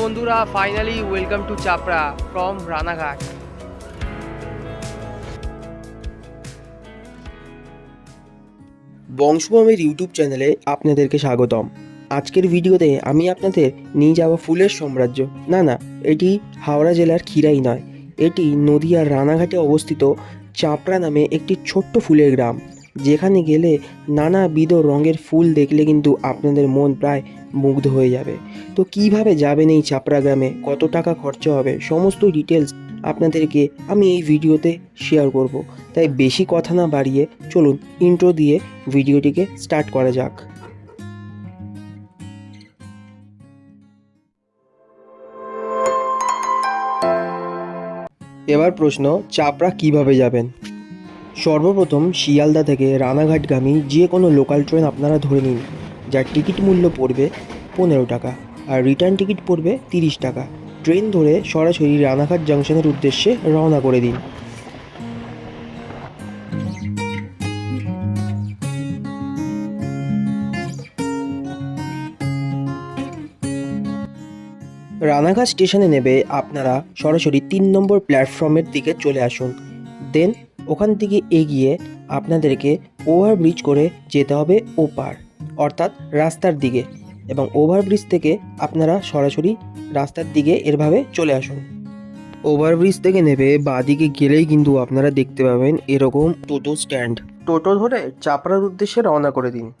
বন্ধুরা finally welcome to Chapra from Ranaghat বংশভূমির YouTube চ্যানেলে আপনাদেরকে স্বাগতম। আজকের ভিডিওতে আমি আপনাদের নিয়ে যাব ফুলের সাম্রাজ্য। না না, এটি হাওড়া জেলার খিরাই নয়। এটি নদিয়ার রানাঘাটে অবস্থিত চাপড়া নামে একটি ছোট্ট ফুলের গ্রাম। যেখানে গেলে নানাবিধ রঙের ফুল দেখলে কিন্তু আপনাদের মন প্রায় মুগ্ধ হয়ে যাবে। তো কীভাবে যাবেন এই চাপড়া গ্রামে? কত টাকা খরচা হবে? সমস্ত ডিটেলস আপনাদেরকে আমি এই ভিডিওতে শেয়ার করব। তাই বেশি কথা না বাড়িয়ে চলুন ইন্ট্রো দিয়ে ভিডিওটিকে স্টার্ট করা যাক। এবার প্রশ্ন চাপড়া কীভাবে যাবেন? সর্বপ্রথম শিয়ালদা থেকে রানাঘাটগামী যে কোনো লোকাল ট্রেন আপনারা ধরে নিন, যার টিকিট মূল্য পড়বে পনেরো টাকা আর রিটার্ন টিকিট পড়বে তিরিশ টাকা। ট্রেন ধরে সরাসরি রানাঘাট জাংশনের উদ্দেশ্যে রওনা করে দিন। রানাঘাট স্টেশনে নেবে আপনারা সরাসরি তিন নম্বর প্ল্যাটফর্মের দিকে চলে আসুন। দেন ওখান থেকে এগিয়ে আপনাদেরকে ওভারব্রিজ করে যেতে হবে ওপার অর্থাৎ রাস্তার দিকে এবং ওভারব্রিজ থেকে আপনারা সরাসরি রাস্তার দিকে এরভাবে চলে আসুন। ওভারব্রিজ থেকে নেবে বাদিকে গেলেই কিন্তু আপনারা দেখতে পাবেন এরকম টোটো স্ট্যান্ড। টোটো ধরে চাপড়ার উদ্দেশ্যে রওনা করে দিন।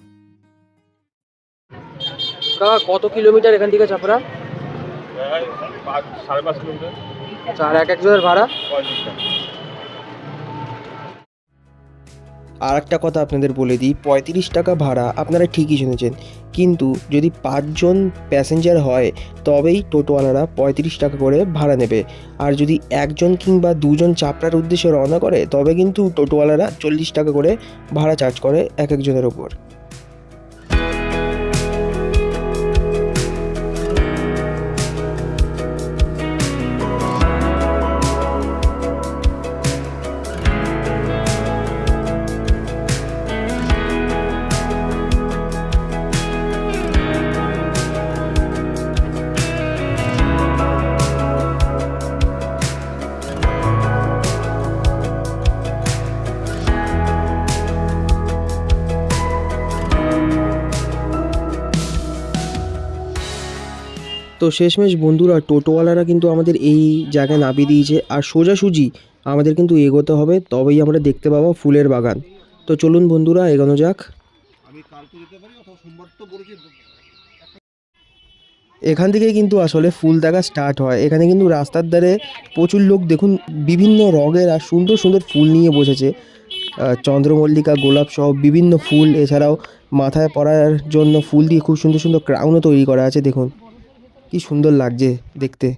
কত কিলোমিটার এখান থেকে চাপড়া? সাড়ে পাঁচ কিলোমিটার। চার এক একজনের ভাড়া? পঁয়ত্রিশ টাকা। আর একটা কথা আপনাদের বলে দিই, পঁয়ত্রিশ টাকা ভাড়া আপনারা ঠিকই শুনেছেন। কিন্তু যদি পাঁচজন প্যাসেঞ্জার হয়, তবেই টোটোওয়ালারা পঁয়ত্রিশ টাকা করে ভাড়া নেবে। আর যদি একজন কিংবা দুজন চাপড়ার উদ্দেশ্যে রওনা করে, তবে কিন্তু টোটোওয়ালারা চল্লিশ টাকা করে ভাড়া চার্জ করে এক একজনের ওপর শেষমেশ বন্ধুরা টোটোওয়ালারা কিন্তু আমাদের এই জায়গায় নামিয়ে দিয়েছে। আর সোজাসুজি আমাদের কিন্তু এগোতে হবে তবেই আমরা দেখতে পাবো ফুলের বাগান। তো চলুন বন্ধুরা এগোনো যাক। এখান থেকে কিন্তু আসলে ফুল দেখা স্টার্ট হয়। এখানে কিন্তু রাস্তার ধারে প্রচুর লোক দেখুন বিভিন্ন রঙের আর সুন্দর সুন্দর ফুল নিয়ে বসেছে। চন্দ্রমল্লিকা গোলাপ সহ বিভিন্ন ফুল এছাড়াও মাথায় পরার জন্য ফুল দিয়ে খুব সুন্দর সুন্দর ক্রাউনও তৈরি করা আছে দেখুন। কি সুন্দর লাগছে দেখতে।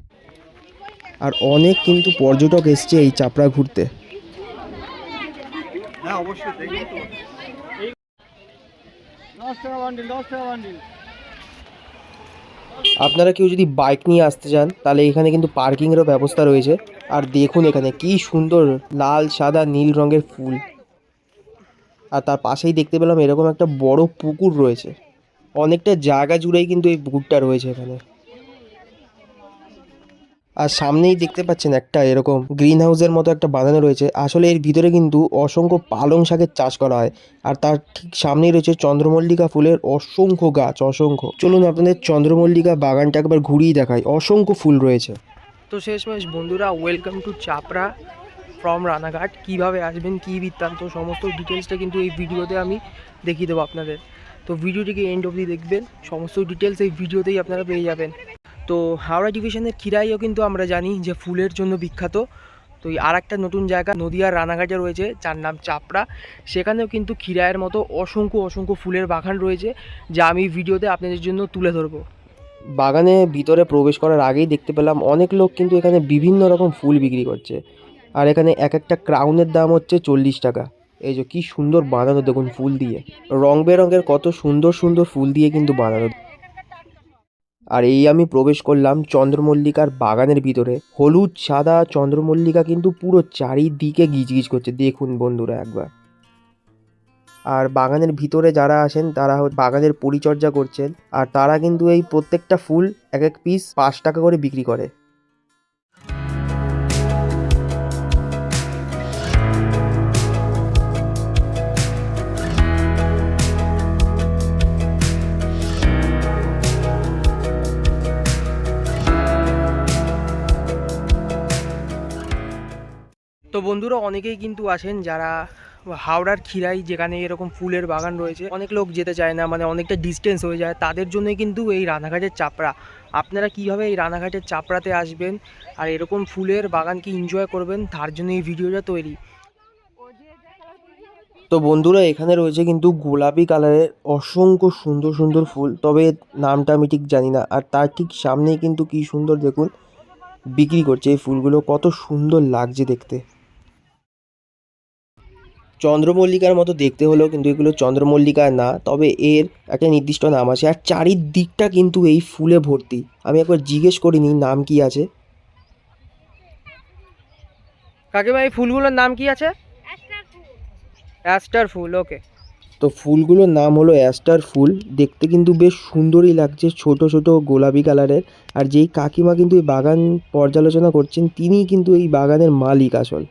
আর অনেক কিন্তু পর্যটক এসছে এই চাপড়া ঘুরতে। হ্যাঁ আপনারা কেউ যদি বাইক নিয়ে আসতে চান তাহলে এখানে কিন্তু পার্কিংয়েরও ব্যবস্থা রয়েছে। আর দেখুন এখানে কি সুন্দর লাল সাদা নীল রঙের ফুল। আর তার পাশেই দেখতে পেলাম এরকম একটা বড় পুকুর রয়েছে। অনেকটা জায়গা জুড়েই কিন্তু এই পুকুরটা রয়েছে এখানে। আর সামনেই দেখতে পাচ্ছেন একটা এরকম গ্রিন হাউসের মতো একটা বানানো রয়েছে। আসলে এর ভিতরে কিন্তু অসংখ্য পালং শাকের চাষ করা হয়। আর তার ঠিক সামনেই রয়েছে চন্দ্রমল্লিকা ফুলের অসংখ্য গাছ, অসংখ্য। চলুন আপনাদের চন্দ্রমল্লিকা বাগানটা একবার ঘুরিয়ে দেখাই। অসংখ্য ফুল রয়েছে। তো শেষমেশ বন্ধুরা welcome to Chapra from Ranaghat কীভাবে আসবেন, কী বৃত্তান্ত, সমস্ত ডিটেলসটা কিন্তু এই ভিডিওতে আমি দেখিয়ে দেবো আপনাদের। তো ভিডিওটিকে এন্ড অবধি দেখবেন। সমস্ত ডিটেলস এই ভিডিওতেই আপনারা পেয়ে যাবেন। তো হাওড়া ডিভিশনের খিরাইও কিন্তু আমরা জানি যে ফুলের জন্য বিখ্যাত। তো আর একটা নতুন জায়গা নদিয়ার রানাঘাটে রয়েছে, যার নাম চাপড়া। সেখানেও কিন্তু খিরাইয়ের মতো অসংখ্য অসংখ্য ফুলের বাগান রয়েছে, যা আমি ভিডিওতে আপনাদের জন্য তুলে ধরবো। বাগানে ভিতরে প্রবেশ করার আগেই দেখতে পেলাম অনেক লোক কিন্তু এখানে বিভিন্ন রকম ফুল বিক্রি করছে। আর এখানে এক একটা ক্রাউনের দাম হচ্ছে চল্লিশ টাকা। এই যে কি সুন্দর বানানো দেখুন ফুল দিয়ে। রং বেরঙের কত সুন্দর সুন্দর ফুল দিয়ে কিন্তু বানানো। আর এই আমি প্রবেশ করলাম চন্দ্রমল্লিকার বাগানের ভিতরে। হলুদ, সাদা চন্দ্রমল্লিকা কিন্তু পুরো চারিদিকে গিজগিজ করছে। দেখুন বন্ধুরা একবার। আর বাগানের ভিতরে যারা আসেন তারা বাগানের পরিচর্যা করছেন। আর তারা কিন্তু এই প্রত্যেকটা ফুল এক এক পিস পাঁচ টাকা করে বিক্রি করে। বন্ধুরা অনেকেই কিন্তু আছেন যারা হাওড়ার খিরাই, যেখানে এরকম ফুলের বাগান রয়েছে, অনেক লোক যেতে চায় না মানে অনেকটা ডিস্টেন্স হয়ে যায়। তাদের জন্যই কিন্তু এই রানাঘাটের চাপড়া। আপনারা কীভাবে এই রানাঘাটের চাপড়াতে আসবেন আর এরকম ফুলের বাগানকে এনজয় করবেন, তার জন্য এই ভিডিওটা তৈরি। তো বন্ধুরা, এখানে রয়েছে কিন্তু গোলাপি কালারের অসংখ্য সুন্দর সুন্দর ফুল, তবে নামটা আমি ঠিক জানি না। আর তার ঠিক সামনেই কিন্তু কি সুন্দর দেখুন, বিক্রি করছে এই ফুলগুলো, কত সুন্দর লাগছে দেখতে। চন্দ্রমল্লিকার মতো দেখতে হলেও কিন্তু এগুলো চন্দ্রমল্লিকা না তবে এর একটা নির্দিষ্ট নাম আছে। আর চারিদিকটা কিন্তু এই ফুলে ভর্তি। আমি একবার জিজ্ঞেস করিনি নাম কি আছে। কাকিমা এই ফুলগুলোর নাম কি আছে? অ্যাস্টার ফুল ওকে। তো ফুলগুলোর নাম হলো অ্যাস্টার ফুল। দেখতে কিন্তু বেশ সুন্দরই লাগছে ছোট ছোট গোলাপি কালারের। আর যেই কাকিমা কিন্তু এই বাগান পর্যালোচনা করছেন তিনিই কিন্তু এই বাগানের মালিক আসল।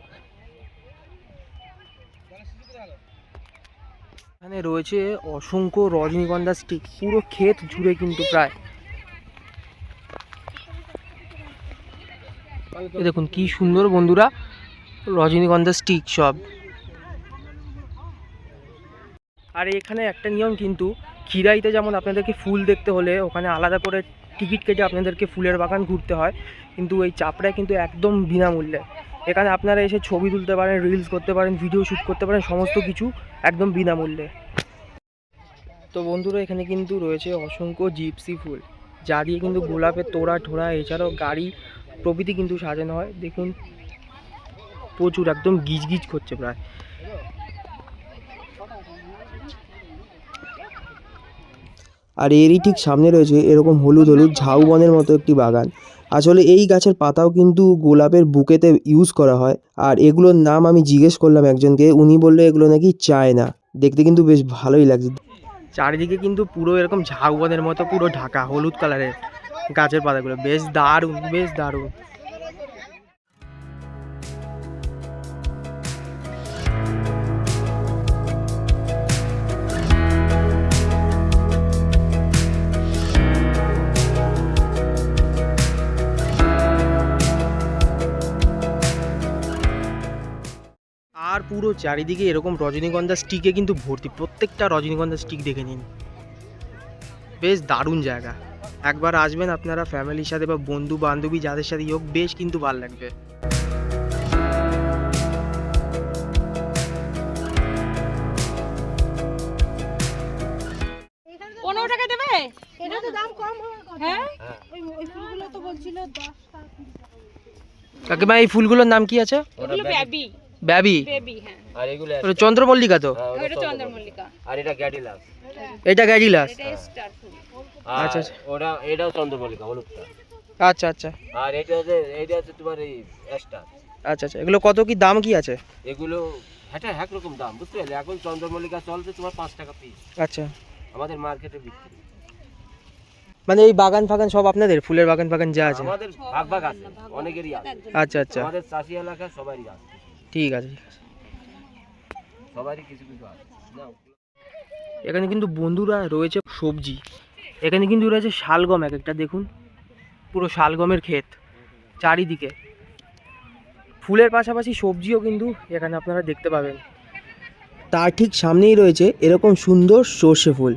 এখানে রয়েছে অসংখ্য রজনীগন্ধা স্টিক পুরো ক্ষেত জুড়ে কিন্তু প্রায়। দেখুন কি সুন্দর বন্ধুরা রজনীগন্ধা স্টিক সব। আর এখানে একটা নিয়ম কিন্তু, খিরাইতে যেমন আপনাদেরকে ফুল দেখতে হলে, ওখানে আলাদা করে টিকিট কেটে আপনাদেরকে ফুলের বাগান ঘুরতে হয়, কিন্তু এই চাপড়ায় কিন্তু একদম বিনামূল্যে। এখানে আপনারা এসে ছবি তুলতে পারেন রিলস করতে পারেন ভিডিও শ্যুট করতে পারেন, সমস্ত কিছু একদম বিনামূল্যে। তো বন্ধুরা, এখানে কিন্তু রয়েছে অসংখ্য জিপসি ফুল। যা দিয়ে কিন্তু গোলাপের তোড়া, ঠোড়া, এছাড়াও গাড়ি, প্রভৃতি কিন্তু সাজানো হয়। দেখুন, প্রচুর একদম গিজ গিজ করছে প্রায়। আর এরই ঠিক সামনে রয়েছে এরকম হলুদ হলুদ ঝাউবনের মতো একটি বাগান। আসলে এই গাছের পাতাও কিন্তু গোলাপের বুকেতে ইউজ করা হয়। আর এগুলোর নাম আমি জিজ্ঞেস করলাম একজনকে, উনি বলল এগুলো নাকি চায় না। দেখতে কিন্তু বেশ ভালোই লাগছে। চারিদিকে কিন্তু পুরো এরকম ঝাউবনের মতো পুরো ঢাকা, হলুদ কালারের গাছের পাতাগুলো। বেশ দারুণ বেশ দারুণ। পুরো চারিদিকে এরকম রজনীগন্ধা স্টিকে কিন্তু ভর্তি। প্রত্যেকটা রজনীগন্ধা স্টিক দেখে নিন। বেশ দারুণ জায়গা। একবার আসবেন আপনারা ফ্যামিলির সাথে বা বন্ধু বান্ধবী যাদের সাথে হোক বেশ কিন্তু ভালো লাগবে। পনেরো টাকা দেবে? এটা তো দাম কম হ্যাঁ? ওই ওই ফুলগুলো তো বলছিল দশ টাকা কাকিমা এই ফুলগুলোর নাম কি আছে? ব্যাবি। বেবি হ্যাঁ। আর এগুলো চন্দ্রমল্লিকা তো? ওটা চন্দ্রমল্লিকা। আর এটা গ্যাডিলাস। এটা গ্যাডিলাস? এটা স্টার ফুল। আচ্ছা, আচ্ছা। ওটা এটাও চন্দ্রমল্লিকা হলুদটা। আচ্ছা আচ্ছা। আর এটা হচ্ছে এটা হচ্ছে তোমার এই স্টার আচ্ছা আচ্ছা। এগুলো কত কি দাম কি আছে? এগুলো হ্যাঁ এক রকম দাম বুঝতে পারলে এখন চন্দ্রমল্লিকা চলছে তোমার পাঁচ টাকা পিস আচ্ছা। আমাদের মার্কেটে বিক্রি। মানে এই বাগান ফাগান সব আপনাদের? ফুলের বাগান ফাগান যা আছে? আমাদের ভাগ ভাগ আছে অনেকেরই আছে। আচ্ছা আচ্ছা। আমাদের চাষি এলাকা সবারই আছে। ঠিক আছে ঠিক আছে। সবারই কিছু কিছু আছে। এখানে কিন্তু বন্ধুরা রয়েছে সবজি। এখানে কিন্তু রয়েছে শালগম এক একটা দেখুন। পুরো শালগমের ক্ষেত চারিদিকে। ফুলের পাশাপাশি সবজিও কিন্তু এখানে আপনারা দেখতে পাবেন। তার ঠিক সামনেই রয়েছে এরকম সুন্দর সর্ষে ফুল।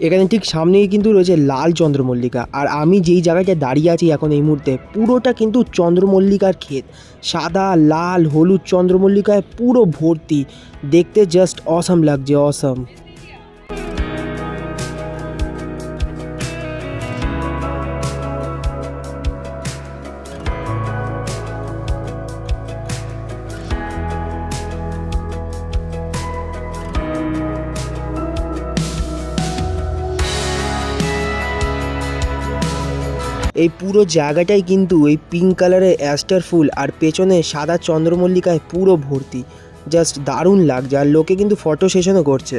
এখানে ঠিক সামনেই কিন্তু রয়েছে লাল চন্দ্রমল্লিকা। আর আমি যেই জায়গাটায় দাঁড়িয়ে আছি এখন এই মুহূর্তে, পুরোটা কিন্তু চন্দ্রমল্লিকার ক্ষেত। সাদা, লাল, হলুদ চন্দ্রমল্লিকায় পুরো ভর্তি। দেখতে জাস্ট অসম লাগছে অসম পুরো জায়গাটাই কিন্তু ওই পিঙ্ক কালারের অ্যাস্টার ফুল আর পেছনে সাদা চন্দ্রমল্লিকায় পুরো ভর্তি। জাস্ট দারুণ লাগছে আর লোকে কিন্তু ফটো সেশনও করছে।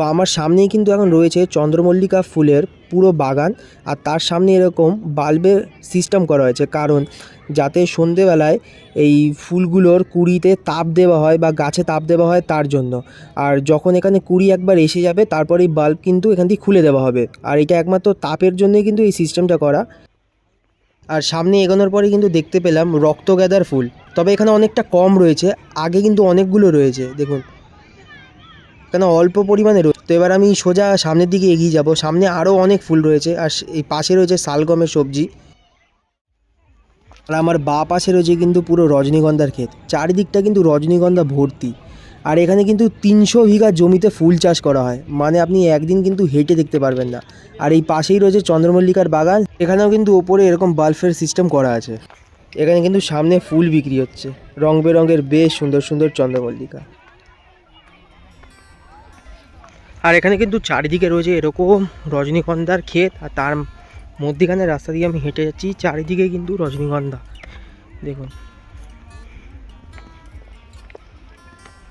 তো আমার সামনেই কিন্তু এখন রয়েছে চন্দ্রমল্লিকা ফুলের পুরো বাগান আর তার সামনে এরকম বাল্বের সিস্টেম করা হয়েছে। কারণ যাতে সন্ধেবেলায় এই ফুলগুলোর কুড়িতে তাপ দেওয়া হয় বা গাছে তাপ দেওয়া হয় তার জন্য। আর যখন এখানে কুড়ি একবার এসে যাবে, তারপর এই বাল্ব কিন্তু এখান থেকে খুলে দেওয়া হবে। আর এটা একমাত্র তাপের জন্যই কিন্তু এই সিস্টেমটা করা। আর সামনে এগোনোর পরে কিন্তু দেখতে পেলাম রক্ত রক্তগাঁদার ফুল। তবে এখানে অনেকটা কম রয়েছে, আগে কিন্তু অনেকগুলো রয়েছে, দেখুন। কেন অল্প পরিমাণে রয়েছে? তো এবার আমি সোজা সামনের দিকে এগিয়ে যাব। সামনে আরও অনেক ফুল রয়েছে। আর এই পাশে রয়েছে শালগমের সবজি। আর আমার বা পাশে রয়েছে কিন্তু পুরো রজনীগন্ধার ক্ষেত। চারিদিকটা কিন্তু রজনীগন্ধা ভর্তি। আর এখানে কিন্তু তিনশো বিঘা জমিতে ফুল চাষ করা হয়। মানে আপনি একদিন কিন্তু হেঁটে দেখতে পারবেন না। আর এই পাশেই রয়েছে চন্দ্রমল্লিকার বাগান। এখানেও কিন্তু ওপরে এরকম বাল্বের সিস্টেম করা আছে। এখানে কিন্তু সামনে ফুল বিক্রি হচ্ছে। রং বেরঙের বেশ সুন্দর সুন্দর চন্দ্রমল্লিকা। আর এখানে কিন্তু চারিদিকে রয়েছে এরকম রজনীগন্ধার ক্ষেত, আর তার মধ্যিখানে রাস্তা দিয়ে আমি হেঁটে যাচ্ছি, চারিদিকে কিন্তু রজনীগন্ধা। দেখুন।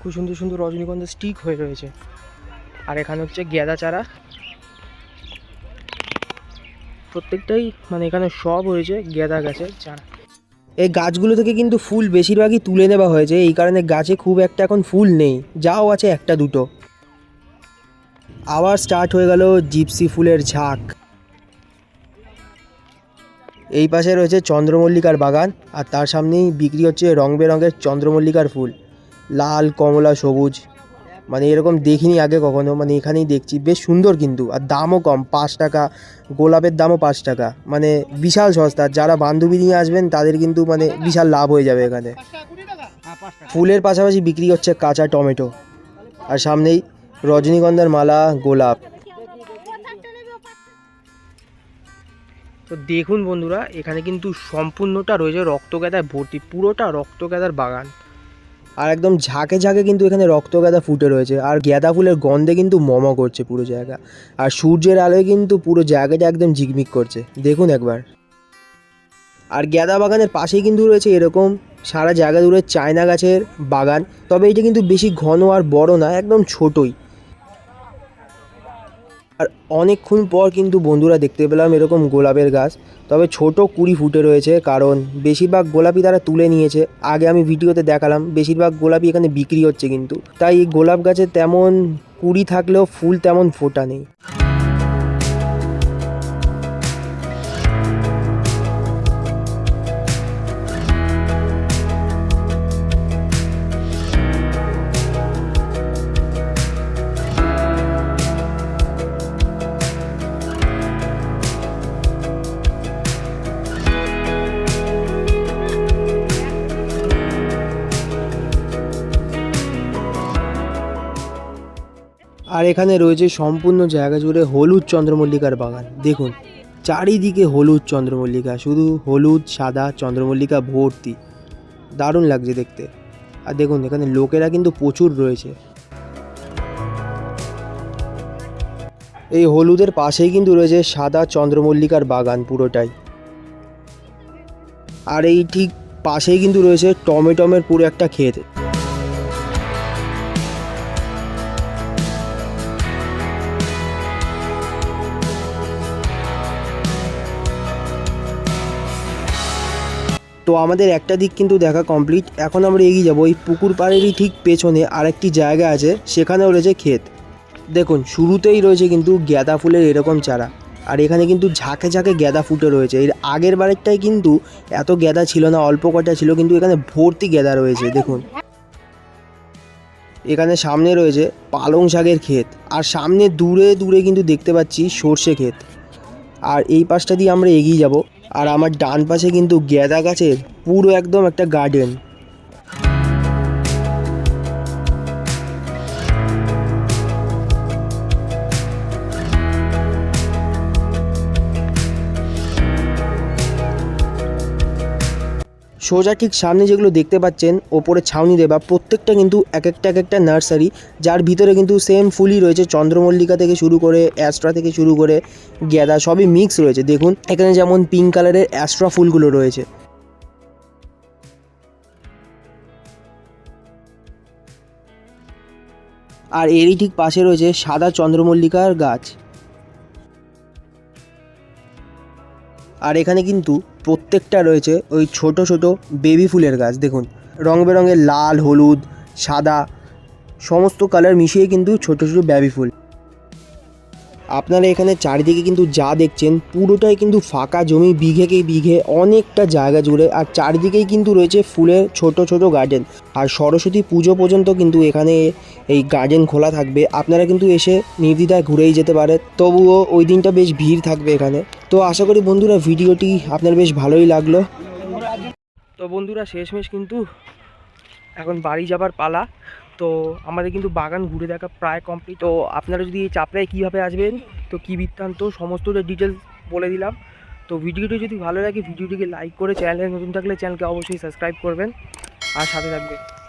খুব সুন্দর সুন্দর রজনীগন্ধা স্টিক হয়ে রয়েছে। আর এখানে হচ্ছে গেঁদা চারা। প্রত্যেকটাই মানে এখানে সব হয়েছে গেঁদা গাছের চারা। এই গাছগুলো থেকে কিন্তু ফুল বেশিরভাগই তুলে নেওয়া হয়েছে। এই কারণে গাছে খুব একটা এখন ফুল নেই। যাও আছে একটা দুটো। আবার স্টার্ট হয়ে গেল জিপসি ফুলের ঝাঁক। এই পাশে রয়েছে চন্দ্রমল্লিকার বাগান আর তার সামনেই বিক্রি হচ্ছে রং বেরঙের চন্দ্রমল্লিকার ফুল। লাল কমলা সবুজ। মানে এরকম দেখিনি আগে কখনো মানে এখানেই দেখছি। বেশ সুন্দর কিন্তু আর দামও কম পাঁচ টাকা। গোলাপের দামও পাঁচ টাকা। মানে বিশাল সস্তা যারা বান্ধবী নিয়ে আসবেন তাদের কিন্তু মানে বিশাল লাভ হয়ে যাবে এখানে। ফুলের পাশাপাশি বিক্রি হচ্ছে কাঁচা টমেটো। আর সামনেই রজনীগন্ধার মালা গোলাপ। তো দেখুন বন্ধুরা এখানে কিন্তু সম্পূর্ণটা রয়েছে রক্ত রক্তগাদায় ভর্তি পুরোটা রক্ত রক্তগাদার বাগান। আর একদম ঝাঁকে ঝাঁকে কিন্তু এখানে রক্তগাদা ফুটে রয়েছে আর গাঁদা ফুলের গন্ধে কিন্তু মম করছে পুরো জায়গা। আর সূর্যের আলোয় কিন্তু পুরো জায়গাটা একদম ঝিকমিক করছে দেখুন একবার। আর গাঁদা বাগানের পাশেই কিন্তু রয়েছে এরকম সারা জায়গা জুড়ে চায়না গাছের বাগান তবে এটা কিন্তু বেশি ঘন আর বড় না একদম ছোটই। আর অনেকক্ষণ পর কিন্তু বন্ধুরা দেখতে পেলাম এরকম গোলাপের গাছ। তবে ছোট কুড়ি ফুটে রয়েছে, কারণ বেশিরভাগ গোলাপি তারা তুলে নিয়েছে। আগে আমি ভিডিওতে দেখালাম, বেশিরভাগ গোলাপি এখানে বিক্রি হচ্ছে কিন্তু। তাই এই গোলাপ গাছে তেমন কুড়ি থাকলেও ফুল তেমন ফোটা নেই। আর এখানে রয়েছে সম্পূর্ণ জায়গা জুড়ে হলুদ চন্দ্রমল্লিকার বাগান। দেখুন, চারিদিকে হলুদ চন্দ্রমল্লিকা, শুধু হলুদ, সাদা চন্দ্রমল্লিকা ভর্তি। দারুণ লাগছে দেখতে। আর দেখুন, এখানে লোকেরা কিন্তু প্রচুর রয়েছে। এই হলুদের পাশেই কিন্তু রয়েছে সাদা চন্দ্রমল্লিকার বাগান পুরোটাই। আর এই ঠিক পাশেই কিন্তু রয়েছে টমেটমের পুরো একটা ক্ষেত। তো আমাদের একটা দিক কিন্তু দেখা কমপ্লিট এখন আমরা এগিয়ে যাব ওই পুকুর পাড়েরই ঠিক পেছনে আরেকটি জায়গা আছে, সেখানেও রয়েছে ক্ষেত। দেখুন, শুরুতেই রয়েছে কিন্তু গ্যাদা ফুলের এরকম চারা। আর এখানে কিন্তু ঝাঁকে ঝাঁকে গ্যাদা ফুটে রয়েছে। এর আগের বারেরটাই কিন্তু এত গ্যাদা ছিল না, অল্প কটা ছিল, কিন্তু এখানে ভর্তি গ্যাদা রয়েছে, দেখুন। এখানে সামনে রয়েছে পালং শাকের ক্ষেত। আর সামনে দূরে দূরে কিন্তু দেখতে পাচ্ছি সর্ষে ক্ষেত। আর এই পাশটা দিয়ে আমরা এগিয়ে যাব। আর আমার ডান পাশে কিন্তু গ্যাদা গাছের পুরো একদম একটা গার্ডেন সোজা ঠিক সামনে যেগুলো দেখতে পাচ্ছেন, ওপরে ছাউনি দেবা প্রত্যেকটা কিন্তু এক একটা এক একটা নার্সারি, যার ভিতরে কিন্তু সেম ফুলই রয়েছে, চন্দ্রমল্লিকা থেকে শুরু করে অ্যাস্ট্রা থেকে শুরু করে গ্যাদা সবই মিক্স রয়েছে। দেখুন, এখানে যেমন পিঙ্ক কালারের অ্যাস্ট্রা ফুলগুলো রয়েছে। আর এরই ঠিক পাশে রয়েছে সাদা চন্দ্রমল্লিকার গাছ। আর এখানে কিন্তু প্রত্যেকটা রয়েছে ওই ছোট ছোট বেবি ফুলের গাছ, দেখুন। রং বেরঙের লাল, হলুদ, সাদা, সমস্ত কালার মিশিয়ে কিন্তু ছোট ছোট বেবি ফুল। আপনারা এখানে চারিদিকে কিন্তু যা দেখছেন, পুরোটাই কিন্তু ফাঁকা জমি, বিঘেকে বিঘে অনেকটা জায়গা জুড়ে আর চারিদিকেই কিন্তু রয়েছে ফুলের ছোট ছোট গার্ডেন আর সরস্বতী পুজো পর্যন্ত কিন্তু এখানে এই গার্ডেন খোলা থাকবে। আপনারা কিন্তু এসে নির্দ্বিধায় ঘুরেই যেতে পারে তবুও ওই দিনটা বেশ ভিড় থাকবে এখানে। তো আশা করি বন্ধুরা ভিডিওটি আপনার বেশ ভালোই লাগল। তো বন্ধুরা শেষমেশ কিন্তু এখন বাড়ি যাবার পালা। তো আমাদের কিন্তু বাগান ঘুরে দেখা প্রায় কমপ্লিট তো আপনারা যদি এই চাপড়ায় কীভাবে আসবেন, তো কী বৃত্তান্ত সমস্ত ডিটেলস বলে দিলাম। তো ভিডিওটি যদি ভালো লাগে, ভিডিওটিকে লাইক করে চ্যানেলে নতুন থাকলে চ্যানেলকে অবশ্যই সাবস্ক্রাইব করবেন। আর সাথে থাকবেন।